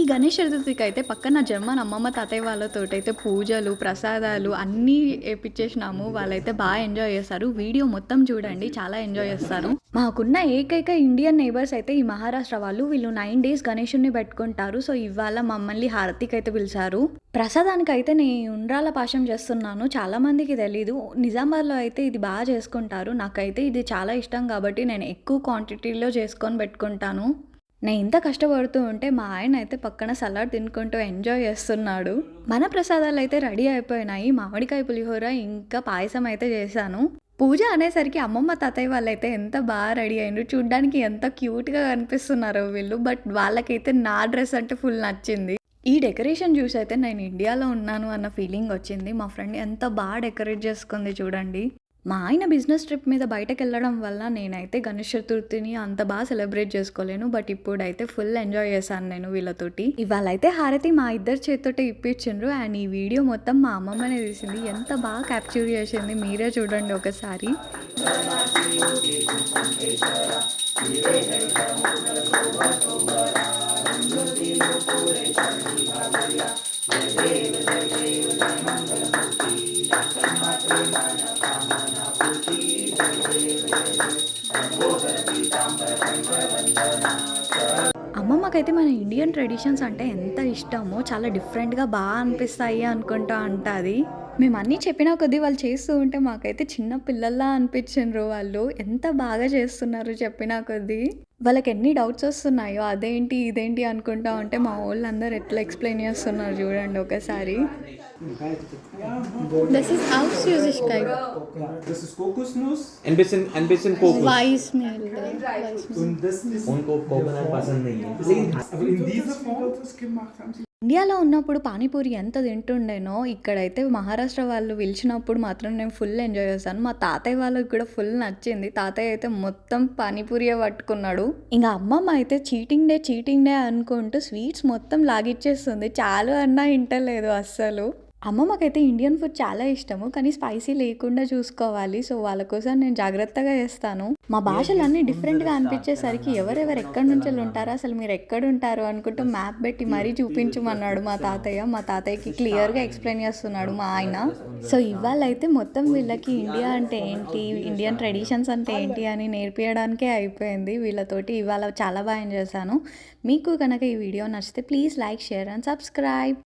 ఈ గణేష్ చతుర్థికి అయితే పక్కన జర్మన్ అమ్మమ్మ తాతయ్య వాళ్ళతో అయితే పూజలు ప్రసాదాలు అన్నీ వేపించేసినాము వాళ్ళైతే బాగా ఎంజాయ్ చేస్తారు. వీడియో మొత్తం చూడండి. చాలా ఎంజాయ్ చేస్తారు. మాకున్న ఏకైక ఇండియన్ నేబర్స్ అయితే ఈ మహారాష్ట్ర వాళ్ళు. వీళ్ళు నైన్ డేస్ గణేషుని పెట్టుకుంటారు. సో ఇవాళ మమ్మల్ని హారతికి అయితే పిలిచారు. ప్రసాదానికి అయితే నేను ఉండ్రాల పాశం చేస్తున్నాను. చాలా మందికి తెలీదు. నిజామాబాద్లో అయితే ఇది బాగా చేసుకుంటారు. నాకైతే ఇది చాలా ఇష్టం కాబట్టి నేను ఎక్కువ క్వాంటిటీలో చేసుకొని పెట్టుకుంటాను. నేను ఇంత కష్టపడుతూ ఉంటే మా ఆయన అయితే పక్కన సలాడ్ తినుకుంటూ ఎంజాయ్ చేస్తున్నాడు. మన ప్రసాదాలు అయితే రెడీ అయిపోయినాయి. మామిడికాయ పులిహోర ఇంకా పాయసం అయితే చేశాను. పూజ అనేసరికి అమ్మమ్మ తాతయ్య వాళ్ళైతే ఎంత బాగా రెడీ అయ్యారు చూడ్డానికి ఎంత క్యూట్గా కనిపిస్తున్నారో వీళ్ళు. బట్ వాళ్ళకైతే నా డ్రెస్ అంటే ఫుల్ నచ్చింది. ఈ డెకరేషన్ చూసి అయితే నేను ఇండియాలో ఉన్నాను అన్న ఫీలింగ్ వచ్చింది. మా ఫ్రెండ్ ఎంత బాగా డెకరేట్ చేసుకుంది చూడండి. మా ఆయన బిజినెస్ ట్రిప్ మీద బయటకు వెళ్ళడం వల్ల నేనైతే గణేష్ చతుర్థిని అంత బాగా సెలబ్రేట్ చేసుకోలేను బట్ ఇప్పుడైతే ఫుల్ ఎంజాయ్ చేశాను నేను వీళ్ళతోటి. ఇవాళ అయితే హారతి మా ఇద్దరు చేతితోటి ఇప్పించిండ్రు అండ్ ఈ వీడియో మొత్తం మా అమ్మమ్మనే తీసింది. ఎంత బాగా క్యాప్చర్ చేసింది మీరే చూడండి ఒకసారి. అమ్మమ్మకైతే మన ఇండియన్ ట్రెడిషన్స్ అంటే ఎంత ఇష్టమో చాలా డిఫరెంట్గా బాగా అనిపిస్తాయి అనుకుంటా అంటది మేము అన్నీ చెప్పినా కొద్దీ వాళ్ళు చేస్తూ ఉంటే మాకైతే చిన్న పిల్లల్లా అనిపించిండ్రు వాళ్ళు ఎంత బాగా చేస్తున్నారు చెప్పినా కొద్దీ వాళ్ళకి ఎన్ని డౌట్స్ వస్తున్నాయో అదేంటి ఇదేంటి అనుకుంటా ఉంటే మా వాళ్ళందరూ ఎట్లా ఎక్స్ప్లెయిన్ చేస్తున్నారు చూడండి ఒకసారి Das ist auch Süßigkeit. Das ist Kokosnuss ein bisschen ein bisschen Kokos Weißmehl. Weißmehl. und das ist. und Co- Coconut पसंद नहीं है लेकिन Aber in dieser Form das gemacht haben sie. ఇండియాలో ఉన్నప్పుడు పానీపూరి ఎంత తింటుండేనో ఇక్కడైతే మహారాష్ట్ర వాళ్ళు పిలిచినప్పుడు మాత్రం నేను ఫుల్ ఎంజాయ్ చేశాను. మా తాతయ్య వాళ్ళకి కూడా ఫుల్ నచ్చింది. తాతయ్య అయితే మొత్తం పానీపూరియే పట్టుకున్నాడు. ఇంకా అమ్మమ్మ అయితే చీటింగ్ డే చీటింగ్ డే అనుకుంటూ స్వీట్స్ మొత్తం లాగిచ్చేస్తుంది. చాలు అన్నా ఇంటలేదు అస్సలు. అమ్మమ్మకైతే ఇండియన్ ఫుడ్ చాలా ఇష్టము కానీ స్పైసీ లేకుండా చూసుకోవాలి. సో వాళ్ళ కోసం నేను జాగ్రత్తగా చేస్తాను. మా భాషలన్నీ డిఫరెంట్గా అనిపించేసరికి ఎవరెవరు ఎక్కడి నుంచి ఉంటారో అసలు మీరు ఎక్కడ ఉంటారు అనుకుంటూ మ్యాప్ పెట్టి మరీ చూపించమన్నాడు మా తాతయ్య. మా తాతయ్యకి క్లియర్గా ఎక్స్ప్లెయిన్ చేస్తున్నాడు మా ఆయన. సో ఇవాళ అయితే మొత్తం వీళ్ళకి ఇండియా అంటే ఏంటి ఇండియన్ ట్రెడిషన్స్ అంటే ఏంటి అని నేర్పించడానికే అయిపోయింది. వీళ్ళతోటి ఇవాళ చాలా బాగా ఎంజాయ్ చేశాను. మీకు కనుక ఈ వీడియో నచ్చితే please like share and subscribe